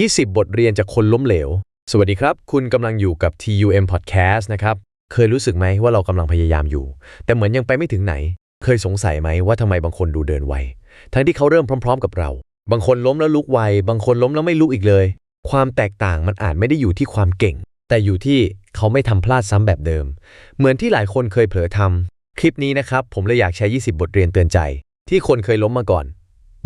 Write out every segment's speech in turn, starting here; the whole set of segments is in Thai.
20 บทเรียนจากคนล้มเหลว สวัสดีครับ คุณกำลังอยู่กับ TUM Podcast นะครับ เคยรู้สึกไหมว่าเรากำลังพยายามอยู่ แต่เหมือนยังไปไม่ถึงไหน เคยสงสัยไหมว่าทำไมบางคนดูเดินไว ทั้งที่เขาเริ่มพร้อม ๆ กับเรา บางคนล้มแล้วลุกไว บางคนล้มแล้วไม่ลุกอีกเลย ความแตกต่างมันอาจไม่ได้อยู่ที่ความเก่ง แต่อยู่ที่เขาไม่ทำพลาดซ้ำแบบเดิม เหมือนที่หลายคนเคยเผลอทำคลิปนี้นะครับ ผมเลยอยากแชร์20 บทเรียนเตือนใจ ที่คนเคยล้มมาก่อน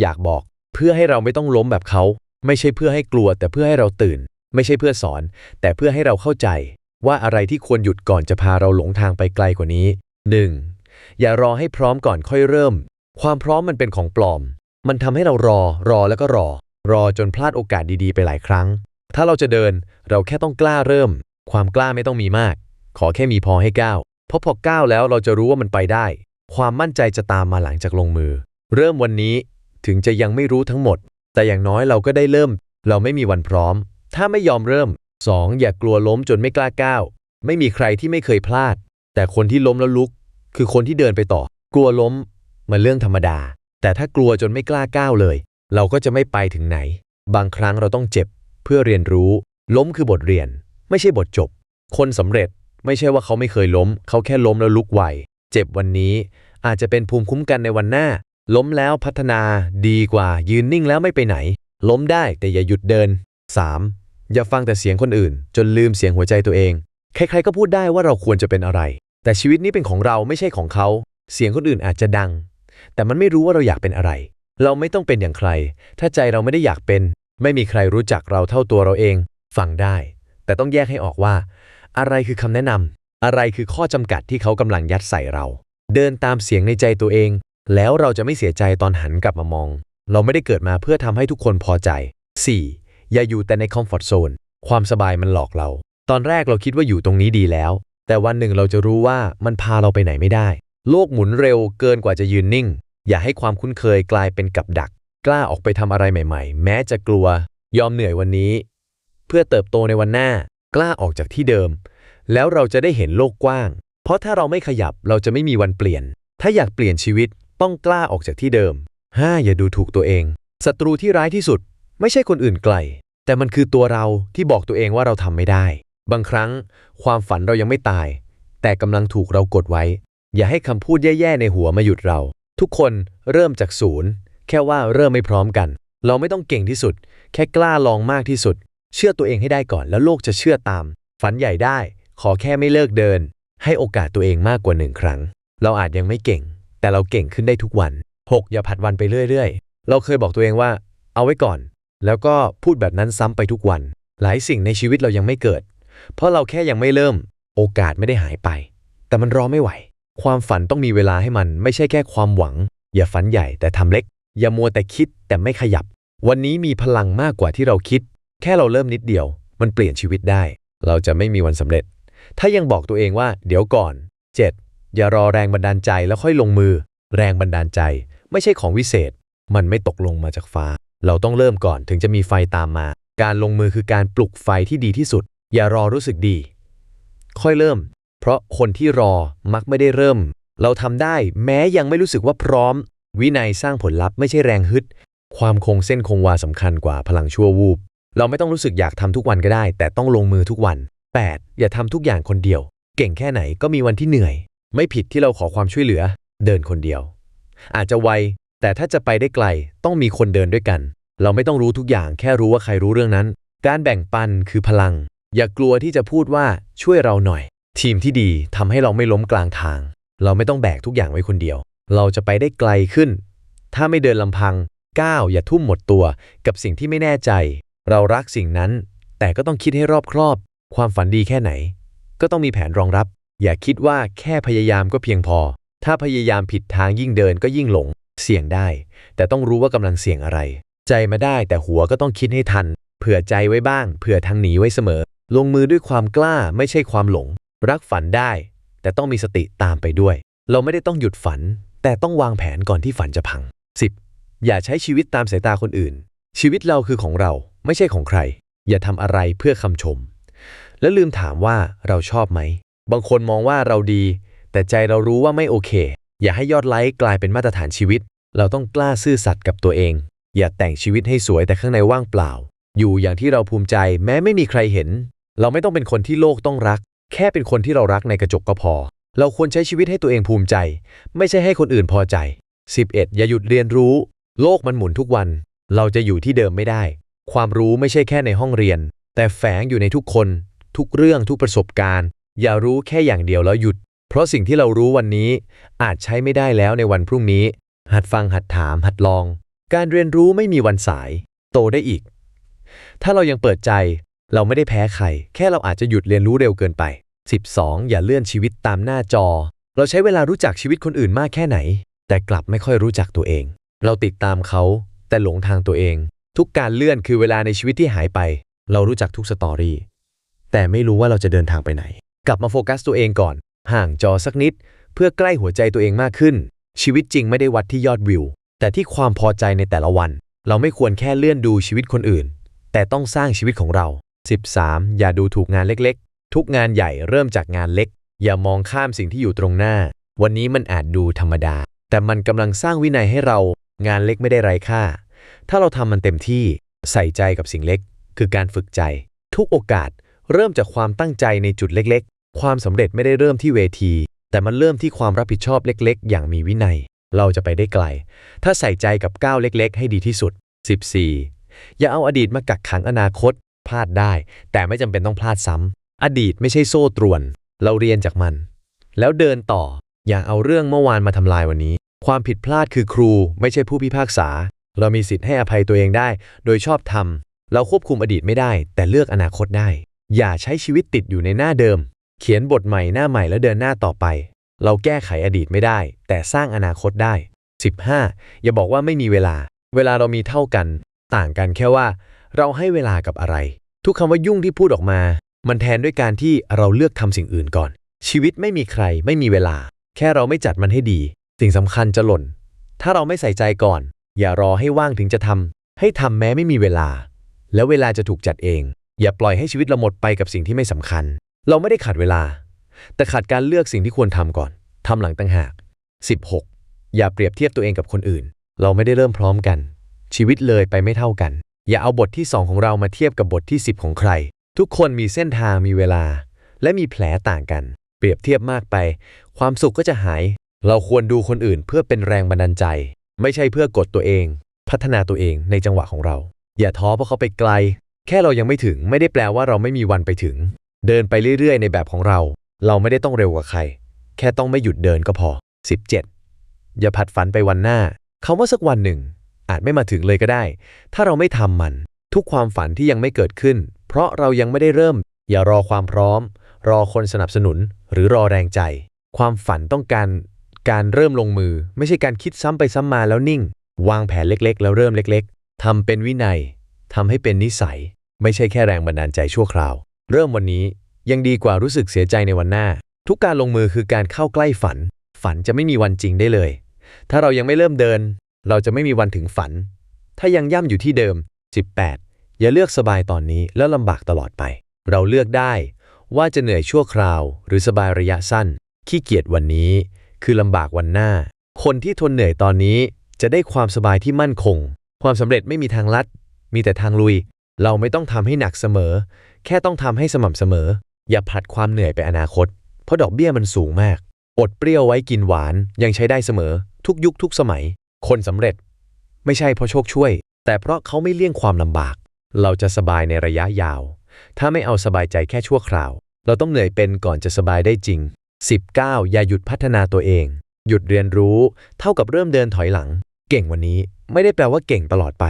อยากบอกเพื่อให้เราไม่ต้องล้มแบบเขา ไม่ใช่เพื่อให้กลัวแต่เพื่อให้เราตื่น ไม่ใช่เพื่อสอน แต่เพื่อให้เราเข้าใจ ว่าอะไรที่ควรหยุดก่อนจะพาเราหลงทางไปไกลกว่านี้ 1. อย่ารอให้พร้อมก่อนค่อยเริ่ม ความพร้อมมันเป็นของปลอม มันทำให้เรารอ รอแล้วก็รอ รอจนพลาดโอกาสดีๆ ไปหลายครั้ง ถ้าเราจะเดินเราแค่ต้องกล้าเริ่ม ความกล้าไม่ต้องมีมาก ขอแค่มีพอให้ก้าวเพราะพอก้าวแล้วเราจะรู้ว่ามันไปได้ ความมั่นใจจะตามมาหลังจากลงมือ เริ่มวันนี้ถึงจะยังไม่รู้ทั้งหมด แต่อย่างน้อยเราก็ได้เริ่ม เราไม่มีวันพร้อม ถ้าไม่ยอมเริ่ม 2. อย่ากกลัวล้มจนไม่กล้าก้าว ไม่มีใครที่ไม่เคยพลาด แต่คนที่ล้มแล้วลุก คือคนที่เดินไปต่อ กลัวล้มมันเรื่องธรรมดา แต่ถ้ากลัวจนไม่กล้าก้าวเลย เราก็จะไม่ไปถึงไหน บางครั้งเราต้องเจ็บ เพื่อเรียนรู้ ล้มคือบทเรียน ไม่ใช่บทจบ คนสำเร็จไม่ใช่ว่าเขาไม่เคยล้ม เขาแค่ล้มแล้วลุกไวเจ็บวันนี้อาจจะเป็นภูมิคุ้มกันในวันหน้า ล้มแล้วพัฒนาดีกว่ายืนนิ่งแล้วไม่ไปไหน ล้มได้แต่อย่าหยุดเดิน 3. อย่าฟังแต่เสียงคนอื่น จนลืมเสียงหัวใจตัวเอง ใครๆก็พูดได้ว่าเราควรจะเป็นอะไร แต่ชีวิตนี้เป็นของเราไม่ใช่ของเขา เสียงคนอื่นอาจจะดัง แต่มันไม่รู้ว่าเราอยากเป็นอะไร เราไม่ต้องเป็นอย่างใคร ถ้าใจเราไม่ได้อยากเป็น ไม่มีใครรู้จักเราเท่าตัวเราเอง ฟังได้ แต่ต้องแยกให้ออกว่า อะไรคือคำแนะนำอะไรคือข้อจำกัดที่เขากำลังยัดใส่เรา เดินตามเสียงในใจตัวเอง แล้วเราจะไม่เสียใจตอนหันกลับมามอง เราไม่ได้เกิดมาเพื่อทำให้ทุกคนพอใจ 4. อย่าอยู่แต่ในคอมฟอร์ทโซนความสบายมันหลอกเรา ตอนแรกเราคิดว่าอยู่ตรงนี้ดีแล้ว แต่วันหนึ่งเราจะรู้ว่ามันพาเราไปไหนไม่ได้ โลกหมุนเร็วเกินกว่าจะยืนนิ่ง อย่าให้ความคุ้นเคยกลายเป็นกับดัก กล้าออกไปทำอะไรใหม่ ๆ แม้จะกลัว ยอมเหนื่อยวันนี้ เพื่อเติบโตในวันหน้า กล้าออกจากที่เดิม แล้วเราจะได้เห็นโลกกว้าง เพราะถ้าเราไม่ขยับเราจะไม่มีวันเปลี่ยน ถ้าอยากเปลี่ยนชีวิต ต้องกล้าออกจากที่เดิม 5. อย่าดูถูกตัวเอง ศัตรูที่ร้ายที่สุด ไม่ใช่คนอื่นไกล แต่มันคือตัวเราที่บอกตัวเองว่าเราทำไม่ได้ บางครั้ง ความฝันเรายังไม่ตาย แต่กำลังถูกเรากดไว้ อย่าให้คำพูดแย่ๆในหัวมาหยุดเรา ทุกคนเริ่มจากศูนย์ แค่ว่าเริ่มไม่พร้อมกัน เราไม่ต้องเก่งที่สุด แค่กล้าลองมากที่สุด เชื่อตัวเองให้ได้ก่อนแล้วโลกจะเชื่อตาม ฝันใหญ่ได้ ขอแค่ไม่เลิกเดิน ให้โอกาสตัวเองมากกว่าหนึ่งครั้ง เราอาจยังไม่เก่ง แต่เราเก่งขึ้นได้ทุกวัน 6. อย่าผัดวันไปเรื่อยๆ เราเคยบอกตัวเองว่า เอาไว้ก่อน แล้วก็พูดแบบนั้นซ้ำไปทุกวัน หลายสิ่งในชีวิตเรายังไม่เกิด เพราะเราแค่ยังไม่เริ่ม โอกาสไม่ได้หายไป แต่มันรอไม่ไหว ความฝันต้องมีเวลาให้มัน ไม่ใช่แค่ความหวัง อย่าฝันใหญ่แต่ทำเล็ก อย่ามัวแต่คิดแต่ไม่ขยับ วันนี้มีพลังมากกว่าที่เราคิด แค่เราเริ่มนิดเดียว มันเปลี่ยนชีวิตได้ เราจะไม่มีวันสำเร็จ ถ้ายังบอกตัวเองว่า เดี๋ยวก่อน 7. อย่ารอแรงบันดาลใจแล้วค่อยลงมือ แรงบันดาลใจ ไม่ใช่ของวิเศษ มันไม่ตกลงมาจากฟ้า เราต้องเริ่มก่อนถึงจะมีไฟตามมา การลงมือคือการปลุกไฟที่ดีที่สุด อย่ารอรู้สึกดี ค่อยเริ่ม เพราะคนที่รอมักไม่ได้เริ่ม เราทำได้แม้ยังไม่รู้สึกว่าพร้อม วินัยสร้างผลลัพธ์ไม่ใช่แรงฮึด ความคงเส้นคงวาสำคัญกว่าพลังชั่ววูบ เราไม่ต้องรู้สึกอยากทำทุกวันก็ได้ แต่ต้องลงมือทุกวัน 8. อย่าทำทุกอย่างคนเดียว เก่งแค่ไหนก็มีวันที่เหนื่อย ไม่ผิดที่เราขอความช่วยเหลือ เดินคนเดียว อาจจะไว แต่ถ้าจะไปได้ไกลต้องมีคนเดินด้วยกัน เราไม่ต้องรู้ทุกอย่าง แค่รู้ว่าใครรู้เรื่องนั้น การแบ่งปันคือพลัง อย่ากลัวที่จะพูดว่าช่วยเราหน่อย ทีมที่ดีทำให้เราไม่ล้มกลางทาง เราไม่ต้องแบกทุกอย่างไว้คนเดียว เราจะไปได้ไกลขึ้น ถ้าไม่เดินลำพังก้าวอย่าทุ่มหมดตัวกับสิ่งที่ไม่แน่ใจ เรารักสิ่งนั้น แต่ก็ต้องคิดให้รอบครอบ ความฝันดีแค่ไหน ก็ต้องมีแผนรองรับ อย่าคิดว่าแค่พยายามก็เพียงพอ ถ้าพยายามผิดทางยิ่งเดินก็ยิ่งหลง เสี่ยงได้ แต่ต้องรู้ว่ากำลังเสี่ยงอะไร ใจมาได้แต่หัวก็ต้องคิดให้ทัน เผื่อใจไว้บ้าง เผื่อทางหนีไว้เสมอ ลงมือด้วยความกล้าไม่ใช่ความหลง รักฝันได้ แต่ต้องมีสติตามไปด้วย เราไม่ได้ต้องหยุดฝัน แต่ต้องวางแผนก่อนที่ฝันจะพัง 10. อย่าใช้ชีวิตตามสายตาคนอื่น ชีวิตเราคือของเราไม่ใช่ของใคร อย่าทำอะไรเพื่อคำชม และลืมถามว่าเราชอบไหม บางคนมองว่าเราดี แต่ใจเรารู้ว่าไม่โอเค อย่าให้ยอดไลค์กลายเป็นมาตรฐานชีวิต เราต้องกล้าซื่อสัตย์กับตัวเอง อย่าแต่งชีวิตให้สวยแต่ข้างในว่างเปล่า อยู่อย่างที่เราภูมิใจแม้ไม่มีใครเห็น เราไม่ต้องเป็นคนที่โลกต้องรัก แค่เป็นคนที่เรารักในกระจกก็พอ เราควรใช้ชีวิตให้ตัวเองภูมิใจ ไม่ใช่ให้คนอื่นพอใจ 11. อย่าหยุดเรียนรู้ โลกมันหมุนทุกวัน เราจะอยู่ที่เดิมไม่ได้ ความรู้ไม่ใช่แค่ในห้องเรียน แต่แฝงอยู่ในทุกคน ทุกเรื่องทุกประสบการณ์ อย่ารู้แค่อย่างเดียวแล้วหยุด เพราะสิ่งที่เรารู้วันนี้ อาจใช้ไม่ได้แล้วในวันพรุ่งนี้ หัดฟังหัดถามหัดลอง การเรียนรู้ไม่มีวันสาย โตได้อีก ถ้าเรายังเปิดใจ เราไม่ได้แพ้ใคร แค่เราอาจจะหยุดเรียนรู้เร็วเกินไป 12. อย่าเลื่อนชีวิตตามหน้าจอ เราใช้เวลารู้จักชีวิตคนอื่นมากแค่ไหน แต่กลับไม่ค่อยรู้จักตัวเอง เราติดตามเขา แต่หลงทางตัวเอง ทุกการเลื่อนคือเวลาในชีวิตที่หายไป เรารู้จักทุกสตอรี่แต่ไม่รู้ว่าเราจะเดินทางไปไหน กลับมาโฟกัสตัวเองก่อน ห่างจอสักนิด เพื่อใกล้หัวใจตัวเองมากขึ้น ชีวิตจริงไม่ได้วัดที่ยอดวิว แต่ที่ความพอใจในแต่ละวัน เราไม่ควรแค่เลื่อนดูชีวิตคนอื่น แต่ต้องสร้างชีวิตของเรา 13. อย่าดูถูกงานเล็กๆ ทุกงานใหญ่เริ่มจากงานเล็ก อย่ามองข้ามสิ่งที่อยู่ตรงหน้า วันนี้มันอาจดูธรรมดา แต่มันกำลังสร้างวินัยให้เรา งานเล็กไม่ได้ไร้ค่า ถ้าเราทำมันเต็มที่ใส่ใจกับสิ่งเล็ก คือการฝึกใจ ทุกโอกาส เริ่มจากความตั้งใจในจุดเล็กๆ ความสำเร็จไม่ได้เริ่มที่เวที แต่มันเริ่มที่ความรับผิดชอบเล็กๆ อย่างมีวินัย เราจะไปได้ไกล ถ้าใส่ใจกับก้าวเล็ก ๆ ให้ดีที่สุด 14. อย่าเอาอดีตมากักขังอนาคต พลาดได้ แต่ไม่จำเป็นต้องพลาดซ้ำอดีตไม่ใช่โซ่ตรวน เราเรียนจากมัน แล้วเดินต่อ อย่าเอาเรื่องเมื่อวานมาทำลายวันนี้ ความผิดพลาดคือครู ไม่ใช่ผู้พิพากษา เรามีสิทธิ์ให้อภัยตัวเองได้ โดยชอบธรรมเราควบคุมอดีตไม่ได้ แต่เลือกอนาคตได้ อย่าใช้ชีวิตติดอยู่ในหน้าเดิม เขียนบทใหม่หน้าใหม่แล้วเดินหน้าต่อไป เราแก้ไขอดีตไม่ได้ แต่สร้างอนาคตได้ 15. อย่าบอกว่าไม่มีเวลา เวลาเรามีเท่ากัน ต่างกันแค่ว่า เราให้เวลากับอะไร ทุกคำว่ายุ่งที่พูดออกมา มันแทนด้วยการที่เราเลือกทำสิ่งอื่นก่อน ชีวิตไม่มีใครไม่มีเวลา แค่เราไม่จัดมันให้ดี สิ่งสำคัญจะหล่น ถ้าเราไม่ใส่ใจก่อน อย่ารอให้ว่างถึงจะทำให้ทำแม้ไม่มีเวลา แล้วเวลาจะถูกจัดเอง อย่าปล่อยให้ชีวิตเราหมดไปกับสิ่งที่ไม่สำคัญ เราไม่ได้ขาดเวลา แต่ขาดการเลือกสิ่งที่ควรทำก่อนทำหลังต่างหาก 16. อย่าเปรียบเทียบตัวเองกับคนอื่น เราไม่ได้เริ่มพร้อมกัน ชีวิตเลยไปไม่เท่ากัน อย่าเอาบทที่ 2 ของเรามาเทียบกับบทที่ 10 ของใคร ทุกคนมีเส้นทางมีเวลา และมีแผลต่างกัน เปรียบเทียบมากไป ความสุขก็จะหาย เราควรดูคนอื่นเพื่อเป็นแรงบันดาลใจ ไม่ใช่เพื่อกดตัวเอง พัฒนาตัวเองในจังหวะของเรา อย่าท้อเพราะเขาไปไกล แค่เรายังไม่ถึงไม่ได้แปลว่าเราไม่มีวันไปถึง เดินไปเรื่อยๆ ในแบบของเรา เราไม่ได้ต้องเร็วกว่าใคร แค่ต้องไม่หยุดเดินก็พอ 17. อย่าผัดฝันไปวันหน้าคำว่าสักวันหนึ่ง อาจไม่มาถึงเลยก็ได้ ถ้าเราไม่ทำมัน ทุกความฝันที่ยังไม่เกิดขึ้น เพราะเรายังไม่ได้เริ่ม อย่ารอความพร้อม รอคนสนับสนุน หรือรอแรงใจ ความฝันต้องการการเริ่มลงมือ ไม่ใช่การคิดซ้ำไปซ้ำมาแล้วนิ่ง วางแผนเล็กๆ แล้วเริ่มเล็ก ๆทำเป็นวินัยทำให้เป็นนิสัย ไม่ใช่แค่แรงบันดาลใจชั่วคราว เริ่มวันนี้ยังดีกว่ารู้สึกเสียใจในวันหน้า ทุกการลงมือคือการเข้าใกล้ฝัน ฝันจะไม่มีวันจริงได้เลย ถ้าเรายังไม่เริ่มเดิน เราจะไม่มีวันถึงฝัน ถ้ายังย่ำอยู่ที่เดิม 18 อย่าเลือกสบายตอนนี้แล้วลำบากตลอดไป เราเลือกได้ว่าจะเหนื่อยชั่วคราว หรือสบายระยะสั้น ขี้เกียจวันนี้ คือลำบากวันหน้า คนที่ทนเหนื่อยตอนนี้จะได้ความสบายที่มั่นคง ความสำเร็จไม่มีทางลัด มีแต่ทางลุย เราไม่ต้องทำให้หนักเสมอ แค่ต้องทำให้สม่ำเสมอ อย่าผลัดความเหนื่อยไปอนาคต เพราะดอกเบี้ยมันสูงมาก อดเปรี้ยวไว้กินหวานยังใช้ได้เสมอ ทุกยุคทุกสมัย คนสำเร็จ ไม่ใช่เพราะโชคช่วย แต่เพราะเขาไม่เลี่ยงความลำบาก เราจะสบายในระยะยาว ถ้าไม่เอาสบายใจแค่ชั่วคราว เราต้องเหนื่อยเป็นก่อนจะสบายได้จริง 19 อย่าหยุดพัฒนาตัวเอง หยุดเรียนรู้ เท่ากับเริ่มเดินถอยหลัง เก่งวันนี้ไม่ได้แปลว่าเก่งตลอดไป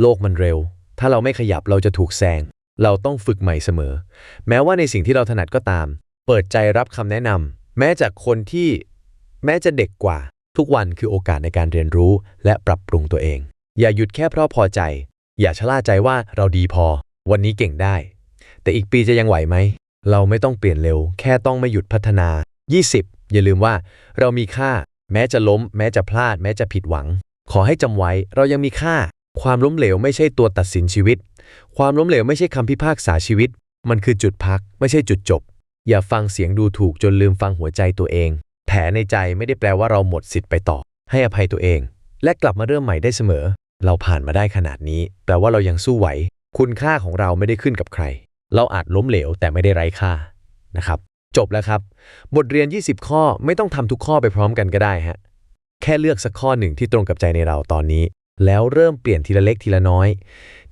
โลกมันเร็ว ถ้าเราไม่ขยับเราจะถูกแซง เราต้องฝึกใหม่เสมอ แม้ว่าในสิ่งที่เราถนัดก็ตาม เปิดใจรับคำแนะนำแม้จากคนที่แม้จะเด็กกว่า ทุกวันคือโอกาสในการเรียนรู้และปรับปรุงตัวเอง อย่าหยุดแค่เพราะพอใจ อย่าชะล่าใจว่าเราดีพอ วันนี้เก่งได้ แต่อีกปีจะยังไหวไหม เราไม่ต้องเปลี่ยนเร็ว แค่ต้องไม่หยุดพัฒนา 20 อย่าลืมว่าเรามีค่า แม้จะล้ม แม้จะพลาด แม้จะผิดหวัง ขอให้จำไว้เรายังมีค่า ความล้มเหลวไม่ใช่ตัวตัดสินชีวิต ความล้มเหลวไม่ใช่คำพิพากษาชีวิต มันคือจุดพัก ไม่ใช่จุดจบ อย่าฟังเสียงดูถูกจนลืมฟังหัวใจตัวเอง แผลในใจไม่ได้แปลว่าเราหมดสิทธิ์ไปต่อ ให้อภัยตัวเอง และกลับมาเริ่มใหม่ได้เสมอ เราผ่านมาได้ขนาดนี้ แปลว่าเรายังสู้ไหว คุณค่าของเราไม่ได้ขึ้นกับใคร เราอาจล้มเหลวแต่ไม่ได้ไร้ค่านะครับ จบแล้วครับ บทเรียน 20 ข้อไม่ต้องทำทุกข้อไปพร้อมกันก็ได้ฮะแค่เลือกสักข้อหนึ่งที่ตรงกับใจในเราตอนนี้ แล้วเริ่มเปลี่ยนทีละเล็กทีละน้อย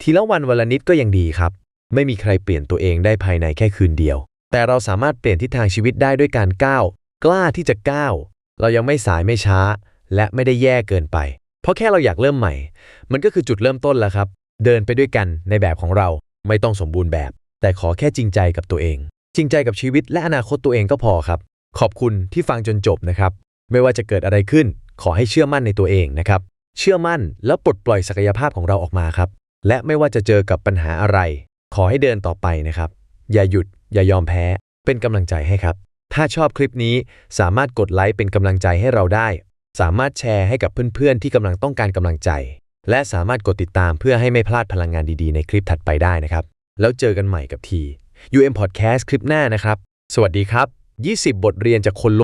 ทีละวันวันละนิดก็ยังดีครับ ไม่มีใครเปลี่ยนตัวเองได้ภายในแค่คืนเดียว แต่เราสามารถเปลี่ยนทิศทางชีวิตได้ด้วยการก้าวกล้าที่จะก้าวเรายังไม่สายไม่ช้า และไม่ได้แย่เกินไป เพราะแค่เราอยากเริ่มใหม่ มันก็คือจุดเริ่มต้นแล้วครับ เดินไปด้วยกันในแบบของเราไม่ต้องสมบูรณ์แบบ แต่ขอแค่จริงใจกับตัวเอง จริงใจกับชีวิตและอนาคตตัวเองก็พอครับ ขอบคุณที่ฟังจนจบนะครับ ไม่ว่าจะเกิดอะไรขึ้น ขอให้เชื่อมั่นในตัวเองนะครับ เชื่อมั่นแล้วปลดปล่อยศักยภาพของเราออกมาครับ และไม่ว่าจะเจอกับปัญหาอะไร ขอให้เดินต่อไปนะครับ อย่าหยุด อย่ายอมแพ้ เป็นกำลังใจให้ครับ ถ้าชอบคลิปนี้สามารถกดไลค์เป็นกำลังใจให้เราได้ สามารถแชร์ให้กับเพื่อนๆ ที่กำลังต้องการกำลังใจ และสามารถกดติดตามเพื่อให้ไม่พลาดพลังงานดีๆ ในคลิปถัดไปได้นะครับ แล้วเจอกันใหม่กับที UM Podcast คลิปหน้านะครับ สวัสดีครับ 20 บทเรียนจากคน